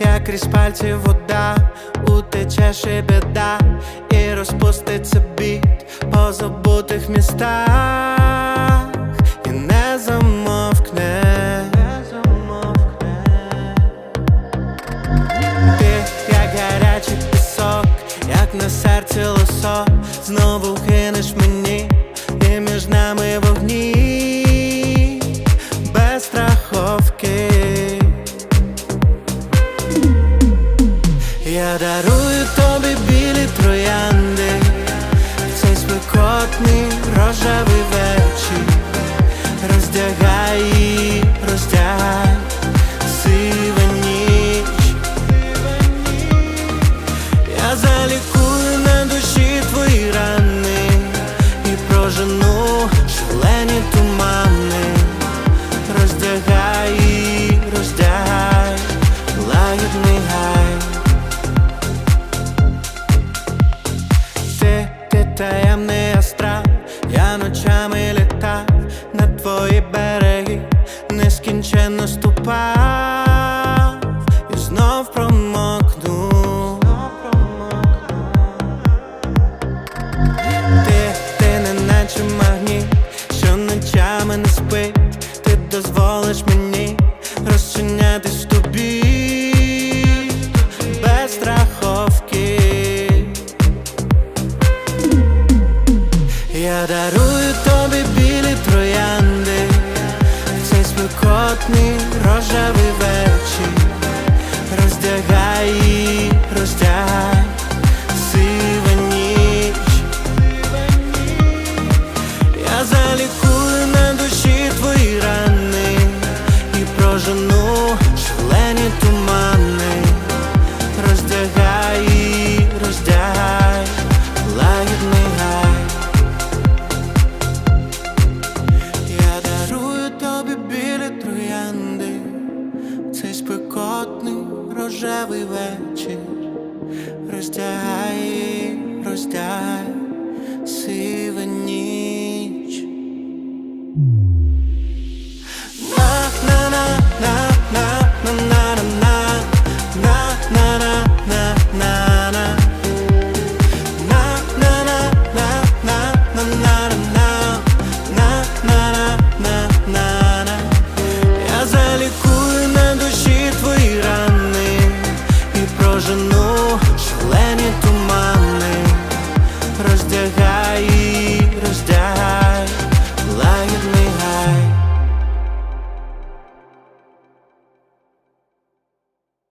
як крізь пальці вода, утечеш і біда, і розпуститься біт по забутих містах, і не замовкне. Ти, як гарячий пісок, як на серці лосо, знову кинеш мені, і між нами вогні, Дарую тобі білі троянди, цей спекотний рожевий вечір. Роздягай її, роздягай, сива ніч. Я залікую на душі твої рани і прожену шалені тумани. Роздягай розчинятись в тобі без страховки. Я дарую тобі білі троянди, в цей спекотний рожевий вечір. роздягає. Шалені тумани. Роздягай роздягай, лагідний гай. Я дарую тобі білі троянди, цей спекотний рожевий вечір.